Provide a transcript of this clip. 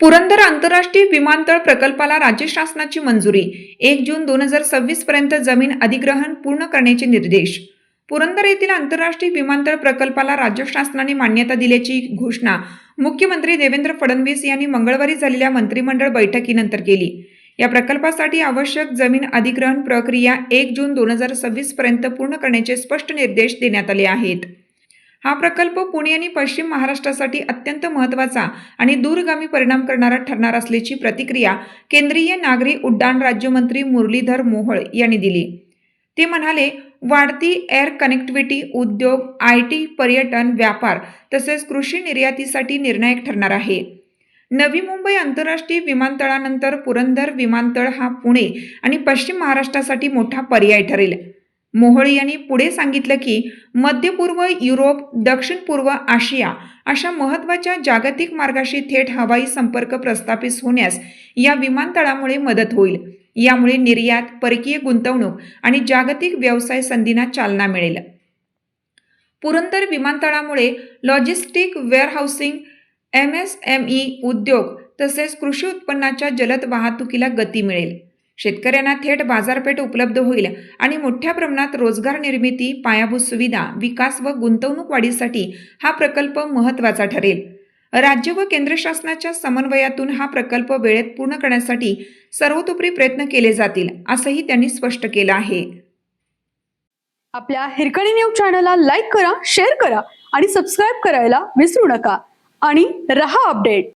पुरंदर आंतरराष्ट्रीय विमानतळ प्रकल्पाला राज्य शासनाची मंजुरी. एक जून दोन हजार सव्वीस पर्यंत जमीन अधिग्रहण पूर्ण करण्याचे निर्देश. पुरंदर येथील आंतरराष्ट्रीय विमानतळ प्रकल्पाला राज्य शासनाने मान्यता दिल्याची घोषणा मुख्यमंत्री देवेंद्र फडणवीस यांनी मंगळवारी झालेल्या मंत्रिमंडळ बैठकीनंतर केली. या प्रकल्पासाठी आवश्यक जमीन अधिग्रहण प्रक्रिया एक जून दोन हजार सव्वीस पर्यंत पूर्ण करण्याचे स्पष्ट निर्देश देण्यात आले आहेत. हा प्रकल्प पुणे आणि पश्चिम महाराष्ट्रासाठी अत्यंत महत्त्वाचा आणि दूरगामी परिणाम करणारा ठरणार असल्याची प्रतिक्रिया केंद्रीय नागरी उड्डाण राज्यमंत्री मुरलीधर मोहोळ यांनी दिली. ते म्हणाले वाढती एअर कनेक्टिव्हिटी उद्योग आय टी पर्यटन व्यापार तसेच कृषी निर्यातीसाठी निर्णायक ठरणार आहे. नवी मुंबई आंतरराष्ट्रीय विमानतळानंतर पुरंदर विमानतळ हा पुणे आणि पश्चिम महाराष्ट्रासाठी मोठा पर्याय ठरेल. मोहोळ यांनी पुढे सांगितलं की मध्य पूर्व युरोप दक्षिण पूर्व आशिया अशा महत्त्वाच्या जागतिक मार्गाशी थेट हवाई संपर्क प्रस्थापित होण्यास या विमानतळामुळे मदत होईल. यामुळे निर्यात परकीय गुंतवणूक आणि जागतिक व्यवसाय संधींना चालना मिळेल. Purandar विमानतळामुळे logistic warehousing M S M E उद्योग तसेच कृषी उत्पन्नाच्या जलद वाहतुकीला गती मिळेल. शेतकऱ्यांना थेट बाजारपेठ उपलब्ध होईल आणि मोठ्या प्रमाणात रोजगार निर्मिती पायाभूत सुविधा विकास व गुंतवणूक वाढीसाठी हा प्रकल्प महत्त्वाचा ठरेल. राज्य व केंद्र शासनाच्या समन्वयातून हा प्रकल्प वेळेत पूर्ण करण्यासाठी सर्वतोपरी प्रयत्न केले जातील असंही त्यांनी स्पष्ट केलं आहे. आपल्या हिरकणी न्यूज चॅनलला लाईक करा शेअर करा आणि सबस्क्राईब करायला विसरू नका. आणि रहा अपडेट.